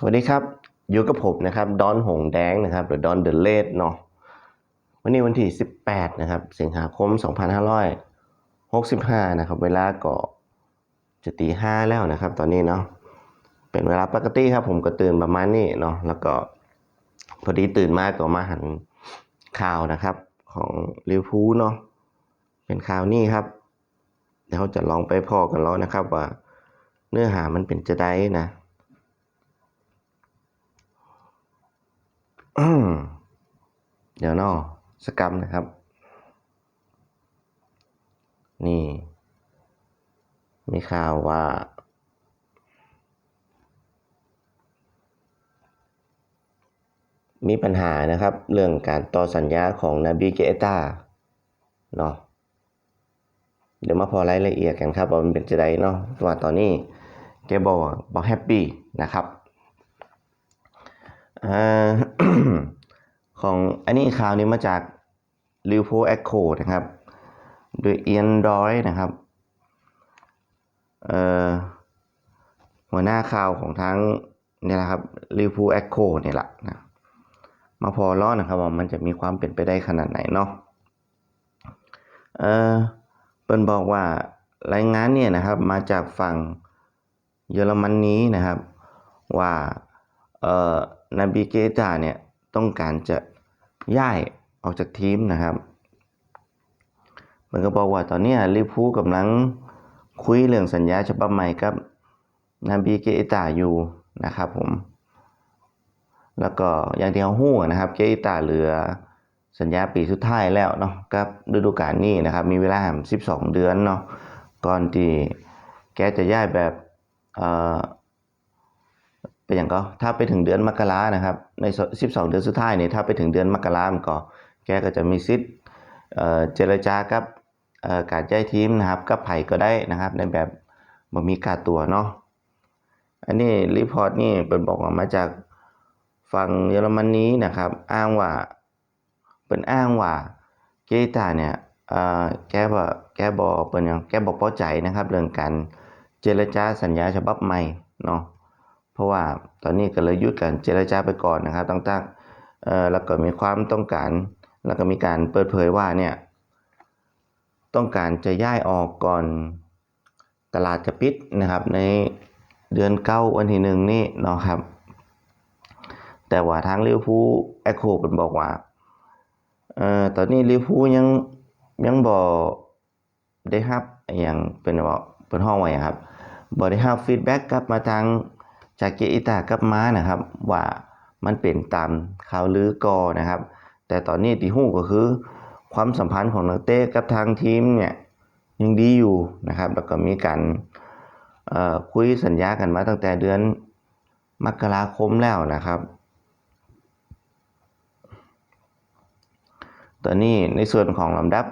สวัสดีครับ อยู่กับผมนะครับ ดอนหงแดงนะครับ หรือดอนเดอะเลดเนาะ วันนี้วันที่ 18 นะครับ สิงหาคม 2565 นะครับ เวลาก็จะตีห้าแล้วนะครับ ตอนนี้เนาะ เป็นเวลาปกติครับ ผมก็ตื่นประมาณนี้เนาะ แล้วก็พอดีตื่นมากก็มาหันข่าวนะครับ ของลิวพูเนาะ เป็นข่าวนี้ครับ เดี๋ยวจะลองไปพอกันแล้วนะครับว่าเนื้อหามันเป็นจะได้นะ อืม เดี๋ยวนอสกรรมนะครับ นี่ มีข่าวว่า มีปัญหานะครับ เรื่องการต่อสัญญาของนาบีเกตาเนาะเดี๋ยวมาพอรายละเอียดกันครับว่ามันเป็นจะไดเนาะว่าตอนนี้แกบอกบอกแฮปปี้นะครับ ของอันนี้ข่าวนี้มาจากลิวโ o เอ็กโคนะครับ โดยเอียนดอยนะครับหัวหน้าข่าวของทั้งเนี่ยนะครับลิวโ o เอ็กโคนี่แหละนะมาพอล้อนะครับว่ามันจะมีความเป็นไปได้ขนาดไหนเนาะเออเปิ้นบอกว่ารายงานเนี่ยนะครับมาจากฝั่งเยอรมนนี้นะครับ ว่า นาบิเกตาเนี่ยต้องการจะย้ายออกจากทีมนะครับ มันก็บอกว่าตอนนี้ลิพูกำลังคุยเรื่องสัญญาฉบับใหม่กับนาบีเกตาอยู่นะครับผม แล้วก็อย่างที่เราหู้นะครับเกตาเหลือสัญญาปีสุดท้ายแล้วเนาะกับฤดูกาลนี้นะครับ มีเวลา12เดือนเนาะก่อนที่แกจะย้ายแบบ เป็นอย่างก็ถ้าไปถึงเดือนมกรานะครับ ใน 12 เดือนสุดท้ายเนี่ยถ้าไปถึงเดือนมกรามันก็แกก็จะมีสิทธิ์เเจรจากับการย้ายทีมนะครับกับไผ่ก็ได้นะครับ ในแบบบ่มีค่าตัวเนาะอันนี้รีพอร์ตนี่เป็นบอกว่ามาจากฝั่งเยอรมนนีนะครับ อ้างว่าเป็นอ้างว่าเกตาเนี่ยเอ่อแกบ่แกบ่เปิ้นหยังแกบ่พอใจนะครับ เรื่องการเจรจาสัญญาฉบับใหม่เนาะ เพราะว่าตอนนี้ก็เลยยุดการเจรจาไปก่อนนะครับต่างๆเอ่อแล้วก็มีความต้องการ แล้วก็มีการเปิดเผยว่าเนี่ยต้องการจะย้ายออกก่อนตลาดจะปิดนะครับ ในเดือนเก้าวันที่หนึ่งนี่เนาะครับ แต่ว่าทางลิเวอร์พูลแอคโคเป็นบอกว่าเอ่อตอนนี้ลิเวอร์พูลยังยังบ่ได้รับอย่างเป็นว่าเป็นห้องไว้ครับบ่ได้รับฟีดแบ็กกลับมาทาง จากเกอิตากับม้านะครับ ว่ามันเป็นตามข่าวลือกอนะครับ แต่ตอนนี้ที่ฮู้ก็คือ ความสัมพันธ์ของนักเตะกับทางทีมเนี่ยยังดีอยู่นะครับ แล้วก็มีการคุยสัญญากันมาตั้งแต่เดือนมกราคมแล้วนะครับ ตอนนี้ในส่วนของลำดับ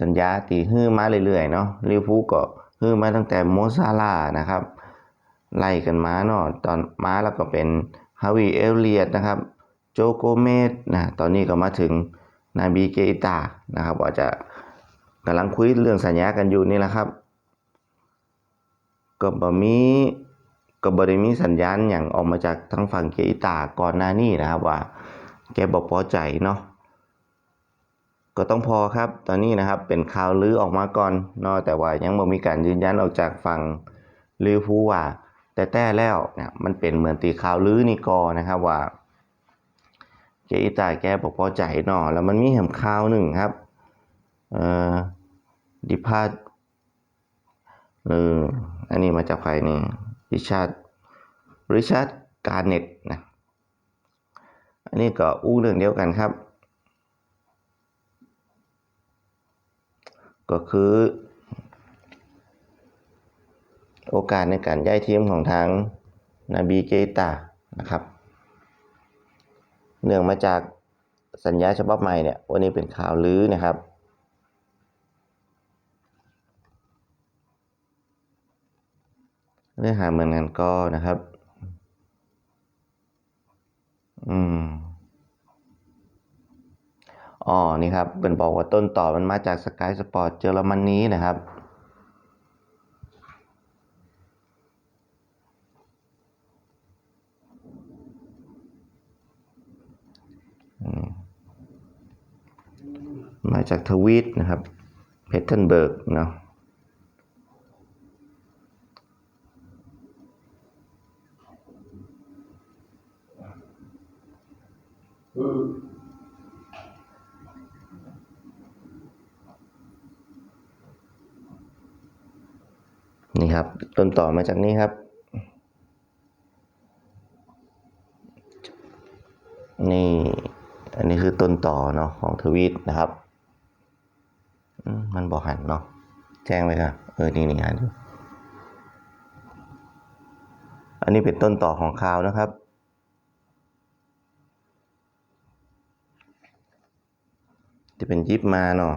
สัญญาตีฮื้อมาเรื่อยๆเนาะลิวพูก็ฮื้อมาตั้งแต่โมซาลานะครับ ไล่กันมาเนาะตอนมาแล้วก็เป็นฮาวิเอลเลียตนะครับ โจโกเมสนะตอนนี้ก็มาถึงนาบีเกอิตานะครับว่าจะกำลังคุยเรื่องสัญญากันอยู่นี่แหละครับก็บมีก็บ่ได้มีสัญญาณอย่างออกมาจากทางฝั่งเกอิตาก่อนหน้านี้นะครับว่า แกบ่พอใจเนาะก็ต้องพอครับ ตอนนี้นะครับเป็นข่าวลือออกมาก่อนเนาะแต่ว่ายังบ่มีการยืนยันออกจากฝั่งลิวอพูว่า แต่แต่แล้วเนี่ยมันเป็นเหมือนตีข่าวลือนี่กอนะครับว่าเกอิตาแกบอกพอใจเนาะแล้วมันมีแหมข่าวหนึ่งครับเอ่อดิพาดเอออันนี้มาจากใครนี่ริชาร์ดริชาร์ดการเน็ตนะอันนี้ก็อู้เรื่องเดียวกันครับ ก็คือ โอกาสในการย้ายทีมของทางนาบีเกตานะครับ เนื่องมาจากสัญญาฉบับใหม่เนี่ยวันนี้เป็นข่าวลือนะครับเนื้อหาเหมือนกันก็นะครับ อืม อ๋อ นี่ครับเป็นบอกว่าต้นต่อมันมาจากสกายสปอร์ตเยอรมนีนะครับ อ มาจากทวีตนะครับเพเทนเบิร์กเนาะนี่ครับ ต้นต่อมาจากนี้ครับ นี่ อันนี้คือต้นต่อเนาะของทวีตนะครับ มันบอกหันเนาะ แจ้งไว้ครับเออ นี่นี่หันอันนี้เป็นต้นต่อของข่าวนะครับ จะเป็นยิบมาเนาะ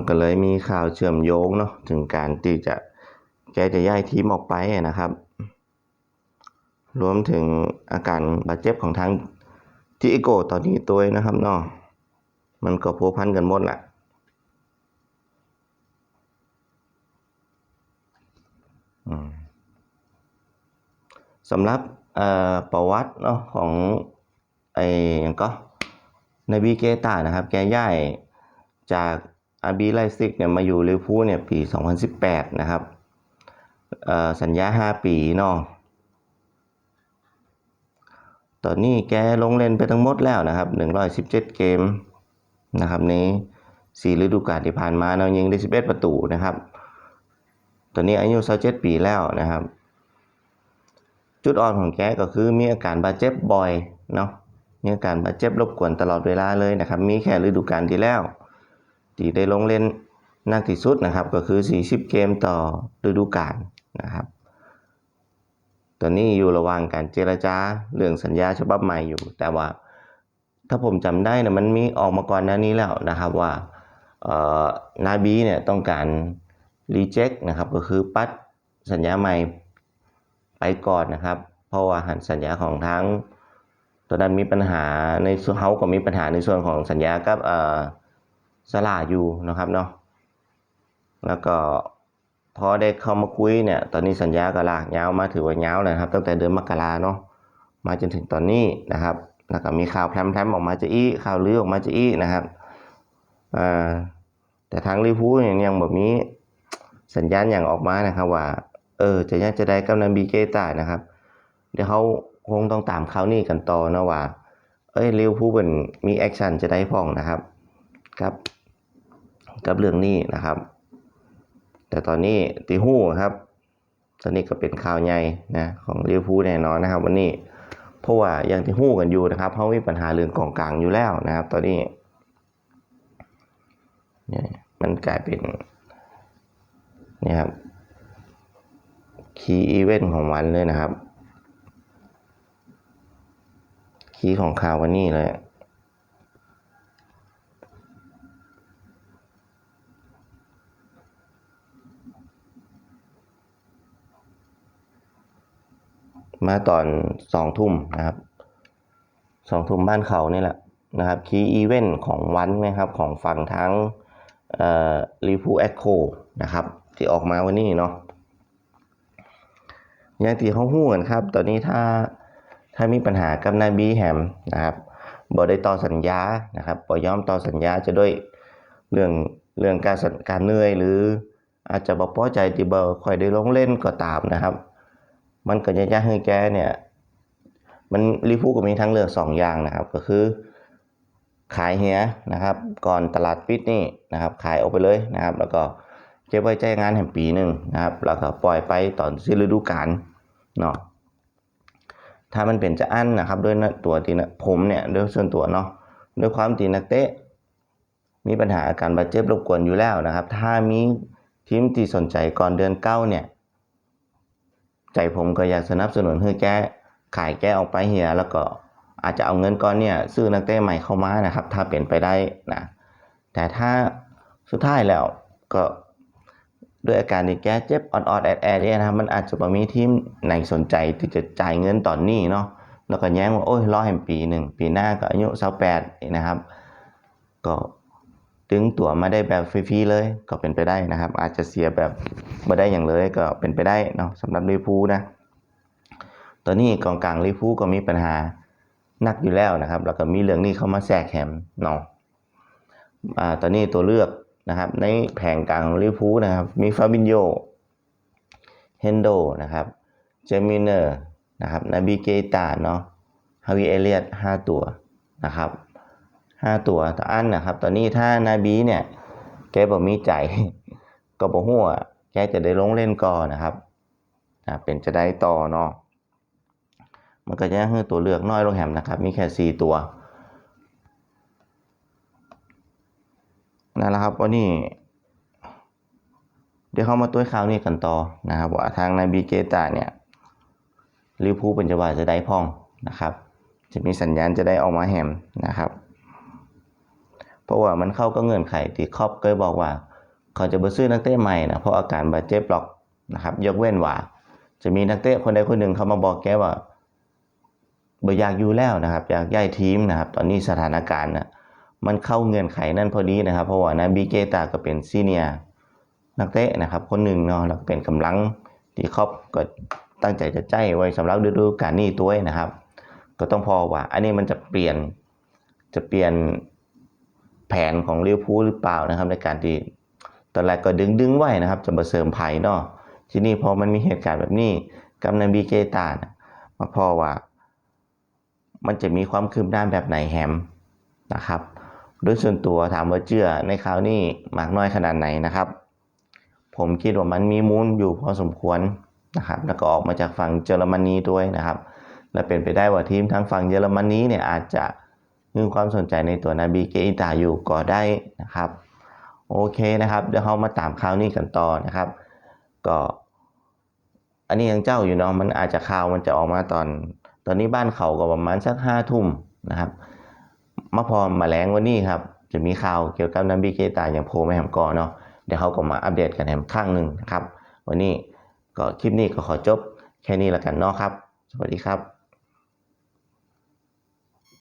มันก็เลยมีข่าวเชื่อมโยงเนาะถึงการที่จะแกจะย้ายทีมออกไปนะครับ รวมถึงอาการบาดเจ็บของทางจิโกตอนนี้ตัวนะครับเนาะมันก็พัวพันกันหมดแหละสำหรับประวัติเนาะของไอ้ยังก็ในบีเกตานะครับ แกย้ายจาก อาบีไลซิกเนี่ยมาอยู่ลิเวอร์พูลเนี่ยปี 2018 นะครับสัญญา 5 ปีเนาะตอนนี้แกลงเล่นไปทั้งหมดแล้วนะครับ 117 เกมนะครับใน4ฤดูกาลที่ผ่านมาเนายิงได้ 11 ประตูนะครับ ตอนนี้อายุ 27 ปีแล้วนะครับ จุดอ่อนของแกก็คือมีอาการบาดเจ็บบ่อยเนาะมีอาการบาดเจ็บรบกวนตลอดเวลาเลยนะครับ มีแค่ฤดูกาลที่แล้ว ที่ได้ลงเล่นนักที่สุดนะครับ ก็คือ 40 เกมต่อฤดูกาลนะครับ ตอนนี้อยู่ระหว่างการเจรจาเรื่องสัญญาฉบับใหม่อยู่ แต่ว่าถ้าผมจำได้นะมันมีออกมาก่อนหน้านี้แล้วนะครับว่านาบีเนี่ยต้องการรีเจ็คนะครับก็คือปัดสัญญาใหม่ไปก่อนนะครับ เพราะว่าหันสัญญาของทั้งตอนนั้นมีปัญหาในส่วนเขาก็มีปัญหาในส่วนของสัญญากับเอ่อ สลาอยู่นะครับเนาะแล้วก็พอได้เข้ามาคุยเนี่ยตอนนี้สัญญาก็ลากยาวมาถือว่ายาวเลยนะครับตั้งแต่เดือนมกราเนาะมาจนถึงตอนนี้นะครับ แล้วก็มีข่าวแพรมๆออกมาจะอี้ข่าวลือออกมาจะอี้นะครับอ่าแต่ทางลิเวอร์พูลเนี่ยยังแบบมีสัญญาณอย่างออกมานะครับว่า เออจะยังจะได้กันบีเกตานะครับ เดี๋ยวเขาคงต้องตามเขานี่กันต่อนะว่า เอ้ยลิเวอร์พูเป็นมีแอคชั่นจะได้พ้องนะครับกับ กับเรื่องนี้นะครับ แต่ตอนนี้ตีหู้ครับ ตอนนี้ก็เป็นข่าวใหญ่นะของลิเวอร์พูลแน่นอนนะครับ วันนี้เพราะว่าย่างที่หู้กันอยู่นะครับเขาะมีปัญหาเรื่องกองกลางอยู่แล้วนะครับ ตอนนี้เนี่ยมันกลายเป็นนี่ครับคีย์อีเวนต์ของวันเลยนะครับ คีย์ของข่าววันนี้เลย มาตอนสองทุ่มนะครับสองทุ่มบ้านเขานี่แหละนะครับคีย์อีเวนต์ของวันนะครับของฝั่งทั้งรีพูแอคโคนะครับที่ออกมาวันนี้เนาะอย่างที่เขาหู้กันครับ ตอนนี้ถ้าถ้ามีปัญหากับนายบีแฮมนะครับบ่ได้ต่อสัญญานะครับบ่ยอมต่อสัญญาจะด้วยเรื่องเรื่องการการเหนื่อยหรืออาจจะบ่พอใจที่บ่ค่อยได้ลงเล่นก็ตามนะครับ มันก็จะยากให้แกเนี่ย มันลิฟูก็มีทั้งเลือกสองอย่างนะครับ ก็คือ ขายเฮียนะครับ ก่อนตลาดปิดนี่นะครับ ขายออกไปเลยนะครับ แล้วก็เก็บไว้ใจงานแห่งปีหนึ่งนะครับ แล้วก็ปล่อยไปตอนสิ้นฤดูกาลเนาะถ้ามันเป็นจะอั้นนะครับ ด้วยนะตัวทีนะผมเนี่ยด้วยส่วนตัวเนาะด้วยความตีนักเตะ มีปัญหาอาการบาดเจ็บรบกวนอยู่แล้วนะครับ ถ้ามีทีมที่สนใจก่อนเดือนเก้าเนี่ย ใจผมก็อยากสนับสนุนให้แกขายแกออกไปเฮียแล้วก็อาจจะเอาเงินก้อนเนี่ยซื้อนักเตะใหม่เข้ามานะครับ ถ้าเป็นไปได้นะแต่ถ้าสุดท้ายแล้วก็ด้วยอาการที่แกเจ็บอ่อนๆแอดๆเนี่ยนะครับมันอาจจะมีทีมไหนสนใจที่จะจ่ายเงินตอนนี้เนาะแล้วก็แย้งว่าโอ้ยรอแห่งปีหนึ่งปีหน้าก็อายุ28นะครับ ก็ ดึงตั๋วมาได้แบบฟรีๆเลยก็เป็นไปได้นะครับ อาจจะเสียแบบไม่ได้อย่างเลยก็เป็นไปได้เนาะสำหรับลิเวอร์พูนะตอนนี้กองกลางลิเวอร์พูก็มีปัญหาหนักอยู่แล้วนะครับ แล้วก็มีเรื่องนี้เข้ามาแทรกแฮมเนาะอ่าตอนนี้ตัวเลือกนะครับ ในแผงกลางของลิเวอร์พูนะครับ มีฟาบินโยเฮนโดนะครับเจมิเนอร์นะครับนาบิเกตาเนาะฮาวิเอเลียตห้าตัวนะครับ ห้าตัวต่ออันนะครับ ตอนนี้ถ้านาบีเนี่ยแกบอกมีใจก็บอกหัวแกจะได้ลงเล่นก่อนนะครับเป็นจะได้ต่อเนาะมันก็จะให้ตัวเลือกน้อยลงแหมนะครับ มีแค่สี่ตัวนั่นแหละครับวันนี้ เดี๋ยวเข้ามาตัวข่าวนี้กันต่อนะครับ ว่าทางนายบีเกตาเนี่ยลิวพูเป็นจะว่าจะได้พ่องนะครับ จะมีสัญญาณจะได้ออกมาแหมนะครับ เพราะว่ามันเข้าก็เงื่อนไขที่ครอปเคยบอกว่า เขาจะบ่ซื้อนักเตะใหม่นะเพราะอาการบาดเจ็บหรอกนะครับ ยกเว้นว่า จะมีนักเตะคนใดคนหนึ่งเขามาบอกแกว่าบ่อยากอยู่แล้วนะครับ อยากย้ายทีมนะครับ ตอนนี้สถานการณ์นะมันเข้าเงื่อนไขนั่นพอดีนะครับ เพราะว่านาบีเกตาก็เป็นซีเนียนักเตะนะครับ คนหนึ่งเนาะแล้วก็เป็นกำลังที่ครอปก็ตั้งใจจะใจไว้สำหรับฤดูกาลนี้ตัวนะครับ ก็ต้องพอว่า อันนี้มันจะเปลี่ยนจะเปลี่ยน แผนของลิเวพูหรือเปล่านะครับ ในการที่ตอนแรกก็ดึงดึงไว้นะครับ จะมาเสริมไผ่เนาะทีนี้พอมันมีเหตุการณ์แบบนี้กันบีเกตานะมาพอว่า มันจะมีความคืบหน้าแบบไหนแฮมนะครับ โดยส่วนตัวถามว่าเชื่อในคราวนี้มากน้อยขนาดไหนนะครับ ผมคิดว่ามันมีมูลอยู่พอสมควรนะครับ แล้วก็ออกมาจากฝั่งเยอรมนีด้วยนะครับ และเป็นไปได้ว่าทีมทางฝั่งเยอรมนีเนี่ยอาจจะ มีความสนใจในตัวนาบีเกอิตาอยู่ก็ได้นะครับ โอเคนะครับ เดี๋ยวเรามาตามข่าวนี้กันต่อนะครับ ก็อันนี้ยังเจ้าอยู่เนาะมันอาจจะข่าวมันจะออกมาตอน ตอนนี้บ้านเขาก็ประมาณสักห้าทุ่มนะครับมาพอมาแรงวันนี้ครับ จะมีข่าวเกี่ยวกับนัมบีเกตาอย่างโพไม่แหมก่อนเนาะเดี๋ยวเขาก็มาอัปเดตกันแหมข้างหนึ่งนะครับ วันนี้ก็คลิปนี้ก็ขอจบแค่นี้แล้วกันเนาะครับ สวัสดีครับ